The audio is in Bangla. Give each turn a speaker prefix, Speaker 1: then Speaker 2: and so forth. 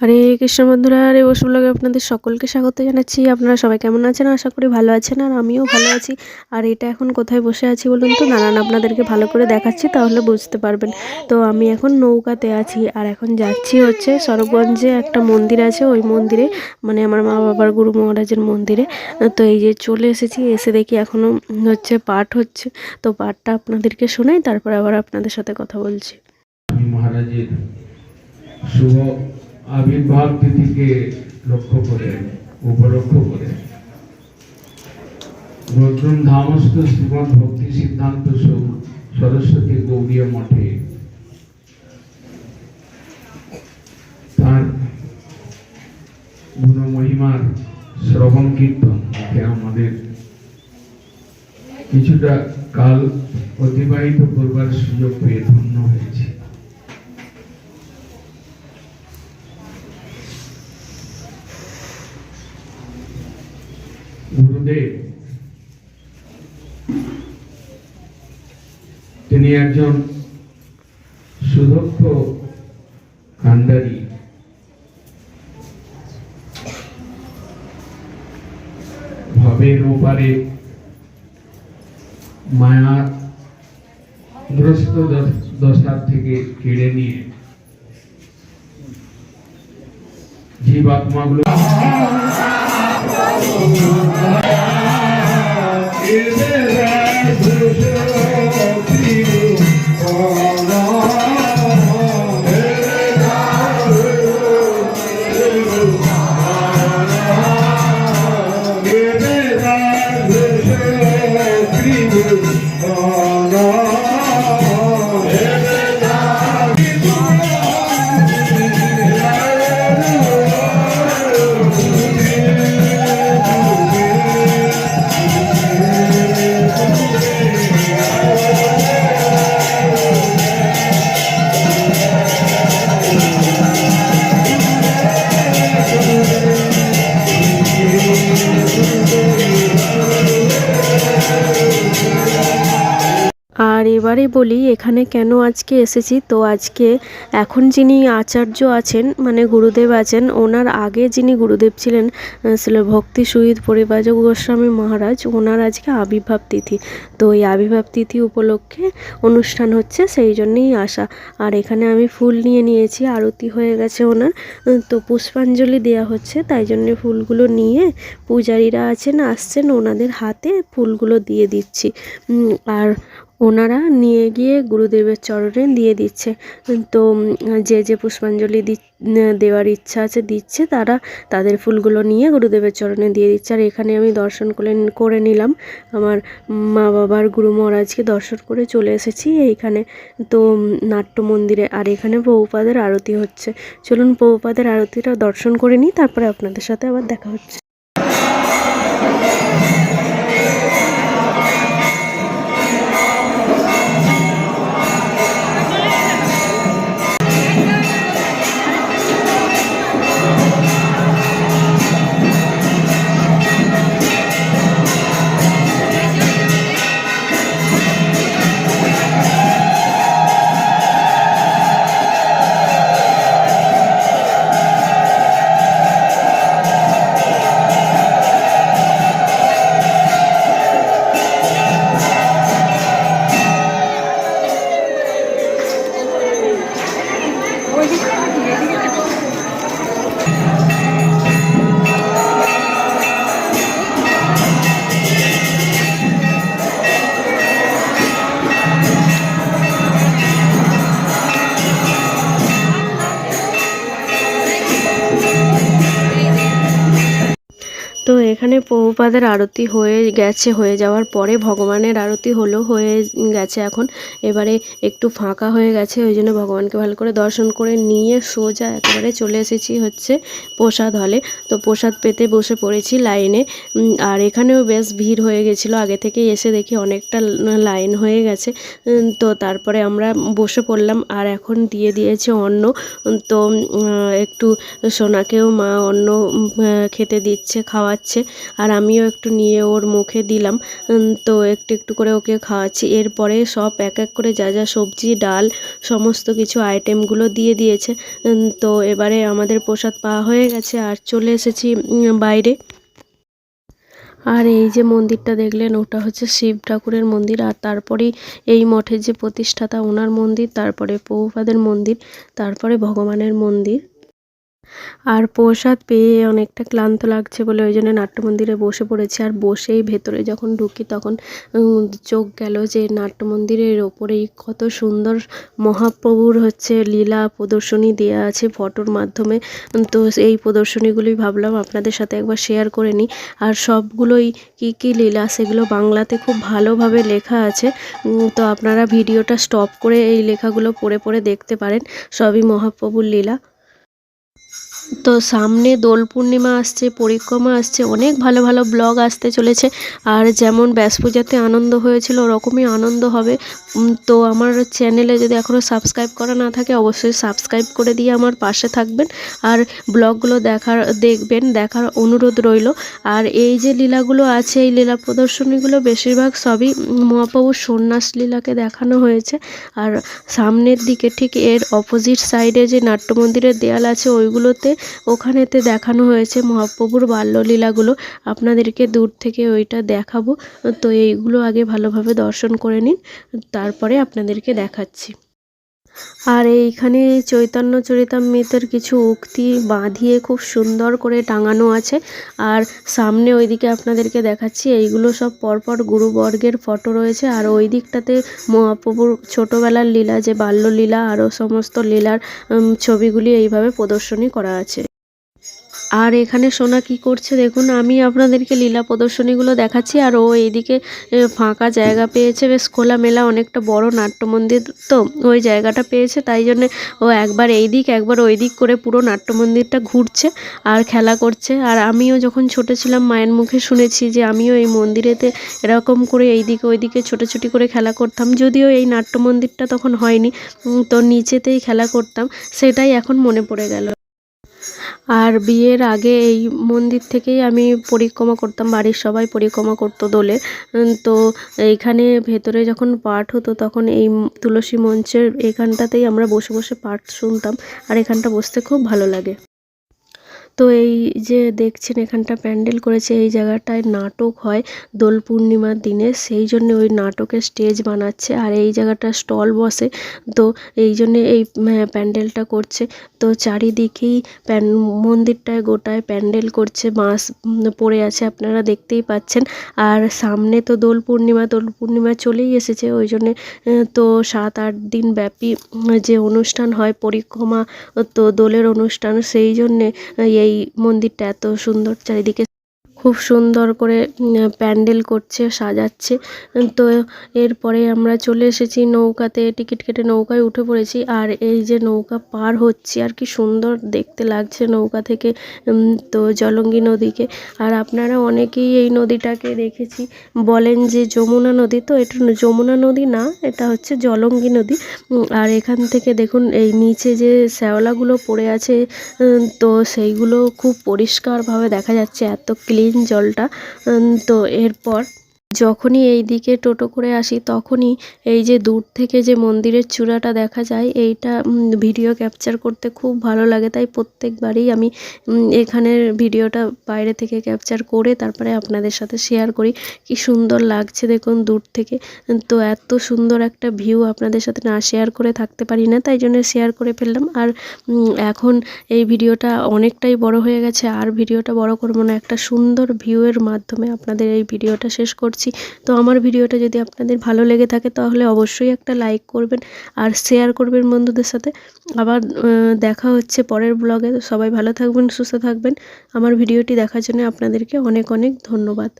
Speaker 1: হরে কৃষ্ণ বন্ধুরা আরে বসু আপনাদের সকলকে স্বাগত জানাচ্ছি। আপনারা সবাই কেমন আছেন? আশা করি ভালো আছেন আর আমিও ভালো আছি। আর এটা এখন কোথায় বসে আছি বলুন তো? দাঁড়ান আপনাদেরকে ভালো করে দেখাচ্ছি, তাহলে বুঝতে পারবেন। তো আমি এখন নৌকাতে আছি আর এখন যাচ্ছি হচ্ছে সরবগঞ্জে একটা মন্দির আছে, ওই মন্দিরে মানে আমার মা বাবার গুরু মহারাজের মন্দিরে। তো এই যে চলে এসেছি, এসে দেখি এখনও হচ্ছে পাঠ হচ্ছে। তো পাঠটা আপনাদেরকে শোনাই, তারপর আবার আপনাদের সাথে কথা বলছি।
Speaker 2: আবির্ভাব তিথিকে লক্ষ্য করে উপলক্ষ করে। রুদ্রম ধামস্থ শ্রীমদ ভক্তি সিদ্ধান্ত সরস্বতী গৌরীয় মঠে তার শ্রবণ কীর্তন আমাদের কিছুটা কাল অতিবাহিত করবার সুযোগ পেয়ে ধন্য হয়েছে। গুরুদেব তিনি একজন সুদক্ষ কান্ডারি ভবের ওপারে মায়া গ্রস্ত দশ- দশার থেকে কেড়ে নিয়ে জীবাত্মাগুলো
Speaker 1: এবারে বলি, এখানে কেন আজকে এসেছি? তো আজকে এখন যিনি আচার্য আছেন মানে গুরুদেব আছেন, ওনার আগে যিনি গুরুদেব ছিলেন ছিল ভক্তি সুহিত পরিবাজক গোস্বামী মহারাজ, ওনার আজকে আবির্ভাব তিথি। তো এই আবির্ভাব তিথি উপলক্ষে অনুষ্ঠান হচ্ছে, সেই জন্যেই আসা। আর এখানে আমি ফুল নিয়ে নিয়েছি, আরতি হয়ে গেছে ওনার। তো পুষ্পাঞ্জলি দেওয়া হচ্ছে, তাই জন্যে ফুলগুলো নিয়ে পূজারীরা আছেন, আসছেন, ওনাদের হাতে ফুলগুলো দিয়ে দিচ্ছি। আর ওনারা নিয়ে গিয়ে গুরুদেবের চরণে দিয়ে দিচ্ছে। তো যে যে পুষ্পাঞ্জলি দি, দেওয়ার ইচ্ছা আছে দিচ্ছে, তারা তাদের ফুলগুলো নিয়ে গুরুদেবের চরণে দিয়ে দিচ্ছে। আর এখানে আমি দর্শন করে করে নিলাম। আমার মা বাবার গুরু মহারাজকে দর্শন করে চলে এসেছি এইখানে। তো নাট্য মন্দিরে, আর এখানে বহুপাদের আরতি হচ্ছে। চলুন বহুপাদের আরতিটা দর্শন করে নিই, তারপরে আপনাদের সাথে আবার দেখা হচ্ছে। এখানে প্রভুপাদের আরতি হয়ে গেছে, হয়ে যাওয়ার পরে ভগবানের আরতি হলো, হয়ে গেছে এখন। এবারে একটু ফাঁকা হয়ে গেছে, ওই জন্য ভগবানকে ভালো করে দর্শন করে নিয়ে সোজা একেবারে চলে এসেছি হচ্ছে প্রসাদ হলে। তো প্রসাদ পেতে বসে পড়েছি লাইনে। আর এখানেও বেশ ভিড় হয়ে গেছিল। আগে থেকেই এসে দেখি অনেকটা লাইন হয়ে গেছে। তো তারপরে আমরা বসে পড়লাম। আর এখন দিয়ে দিয়েছে অন্ন। তো একটু সোনাকেও মা অন্ন খেতে দিচ্ছে, খাওয়াচ্ছে। আর আমিও একটু নিয়ে ওর মুখে দিলাম। তো একটু একটু করে ওকে খাওয়াচ্ছি। এরপরে সব এক এক করে যা যা সবজি, ডাল, সমস্ত কিছু আইটেমগুলো দিয়ে দিয়েছে। তো এবারে আমাদের প্রসাদ পাওয়া হয়ে গেছে আর চলে এসেছি বাইরে। আর এই যে মন্দিরটা দেখলেন, ওটা হচ্ছে শিব ঠাকুরের মন্দির। আর তারপরেই এই মঠের যে প্রতিষ্ঠাতা, ওনার মন্দির, তারপরে প্রভুপাদের মন্দির, তারপরে ভগবানের মন্দির। আর প্রসাদ পেয়ে অনেকটা ক্লান্ত লাগছে বলে ওই জন্য নাট্য মন্দিরে বসে পড়েছি। আর বসেই ভেতরে যখন ঢুকি তখন চোখ গেল যে নাট্য মন্দিরের ওপরেই কত সুন্দর মহাপ্রভুর হচ্ছে লীলা প্রদর্শনী দেওয়া আছে ফটোর মাধ্যমে। তো এই প্রদর্শনীগুলি ভাবলাম আপনাদের সাথে একবার শেয়ার করে নিই। আর সবগুলোই কি কি লীলা সেগুলো বাংলাতে খুব ভালোভাবে লেখা আছে। তো আপনারা ভিডিওটা স্টপ করে এই লেখাগুলো পড়ে পড়ে দেখতে পারেন। সবই মহাপ্রভুর লীলা। তো সামনে দোল পূর্ণিমা আসছে পরিক্রমা আসছে অনেক ভালো ভালো ব্লগ আসতে চলেছে। আর যেমন ব্যাস পূজাতে আনন্দ হয়েছিল ওরকমই আনন্দ হবে। তো আমার চ্যানেলে যদি এখনও সাবস্ক্রাইব করা না থাকে অবশ্যই সাবস্ক্রাইব করে দিয়ে আমার পাশে থাকবেন। আর ব্লগগুলো দেখার দেখবেন দেখার অনুরোধ রইল। আর এই যে লীলাগুলো আছে এই লীলা প্রদর্শনীগুলো বেশিরভাগ সবই উম, মহাপ্রভুর সন্ন্যাস লীলাকে দেখানো হয়েছে। আর সামনের দিকে ঠিক এর অপোজিট সাইডে যে নাট্য মন্দিরের দেয়াল আছে ওইগুলোতে ওখানেতে দেখানো হয়েছে মহাপ্রভুর বাল্যলীলাগুলো। আপনাদেরকে দূর থেকে ওইটা দেখাবো। তো এইগুলো আগে ভালোভাবে দর্শন করে নিন। তারপরে আপনাদেরকে দেখাচ্ছি। আর এইখানে চৈতন্য চরিতামৃতের কিছু উক্তি বাঁধিয়ে খুব সুন্দর করে টাঙানো আছে। আর সামনে ওইদিকে আপনাদেরকে দেখাচ্ছি, এইগুলো সব পরপর গুরুবর্গের ফটো রয়েছে। আর ওই দিকটাতে মহাপ্রভুর ছোটোবেলার লীলা, যে বাল্যলীলা আরও সমস্ত লীলার ছবিগুলি এইভাবে প্রদর্শনী করা আছে। আর এখানে সোনা কি করছে দেখুন, আমি আপনাদেরকে লীলা প্রদর্শনীগুলো দেখাচ্ছি, আর ও এইদিকে ফাঁকা জায়গা পেয়েছে, বেশ খোলামেলা, অনেকটা বড় নাট্য মন্দির তো ওই জায়গাটা পেয়েছে, তাই জন্যে ও একবার এই দিক একবার ওই দিক করে পুরো নাট্য মন্দিরটা ঘুরছে আর খেলা করছে। আর আমিও যখন ছোট ছিলাম, মায়ের মুখে শুনেছি যে আমিও এই মন্দিরেতে এরকম করে এই দিকে ওই দিকে ছোটাছুটি করে খেলা করতাম, যদিও এই নাট্য মন্দিরটা তখন হয়নি তো নিচেতেই খেলা করতাম, সেটাই এখন মনে পড়ে গেল। আর বিয়ের আগে এই মন্দির থেকেই আমি পরিক্রমা করতাম, বাড়ির সবাই পরিক্রমা করতো দোলে। তো এইখানে ভেতরে যখন পাঠ হতো তখন এই তুলসী মঞ্চের এখানটাতেই আমরা বসে বসে পাঠ শুনতাম। আর এখানটা বসতে খুব ভালো লাগে। তো এই যে দেখছেন এখানটা প্যান্ডেল করেছে এই জায়গাটায় নাটক হয় দোল পূর্ণিমার দিনে, সেই জন্য ওই নাটকের স্টেজ বানাচ্ছে আর এই জায়গাটা স্টল বসে। তো এই জন্যে এই প্যান্ডেলটা করছে। তো চারিদিকেই প্যান, মন্দিরটায় গোটায় প্যান্ডেল করছে, বাঁশ পড়ে আছে আপনারা দেখতেই পাচ্ছেন। আর সামনে তো দোল পূর্ণিমা দোল পূর্ণিমা চলেই এসেছে, ওই জন্যে তো সাত আট দিন ব্যাপী, যে অনুষ্ঠান হয়, পরিক্রমা, তো দোলের অনুষ্ঠান, সেই জন্যে এই মন্দিরটা এত সুন্দর চারিদিকে খুব সুন্দর করে প্যান্ডেল করছে, সাজাচ্ছে। তো এরপরে আমরা চলে এসেছি নৌকাতে, টিকিট কেটে নৌকায় উঠে পড়েছি। আর এই যে নৌকা পার হচ্ছে, আর কি সুন্দর দেখতে লাগছে নৌকা থেকে তো জলঙ্গি নদীকে। আর আপনারা অনেকেই এই নদীটাকে দেখেছি, বলেন যে যমুনা নদী। তো এটা যমুনা নদী না, এটা হচ্ছে জলঙ্গি নদী। আর এখান থেকে দেখুন, এই নিচে যে শ্যাওলাগুলো পড়ে আছে তো সেইগুলো খুব পরিষ্কারভাবে দেখা যাচ্ছে, এত ক্লিন জলটা তো এরপর যখনই এই দিকে টোটো করে আসি, তখনই এই যে দূর থেকে যে মন্দিরের চূড়াটা দেখা যায়, এইটা ভিডিও ক্যাপচার করতে খুব ভালো লাগে। তাই প্রত্যেকবারই আমি এখানের ভিডিওটা বাইরে থেকে ক্যাপচার করে তারপরে আপনাদের সাথে শেয়ার করি। কি সুন্দর লাগছে দেখুন দূর থেকে। তো এত সুন্দর একটা ভিউ আপনাদের সাথে না শেয়ার করে থাকতে পারি না, তাই জন্য শেয়ার করে ফেললাম। আর এখন এই ভিডিওটা অনেকটাই বড় হয়ে গেছে। আর ভিডিওটা বড় করব না, একটা সুন্দর ভিউয়ের মাধ্যমে আপনাদের এই ভিডিওটা শেষ করছি। তো আমার ভিডিওটা যদি আপনাদের ভালো লেগে থাকে তাহলে অবশ্যই একটা লাইক করবেন আর শেয়ার করবেন বন্ধুদের সাথে। আবার দেখা হচ্ছে পরের ব্লগে সবাই ভালো থাকবেন, সুস্থ থাকবেন। আমার ভিডিওটি দেখার জন্য আপনাদেরকে অনেক অনেক ধন্যবাদ।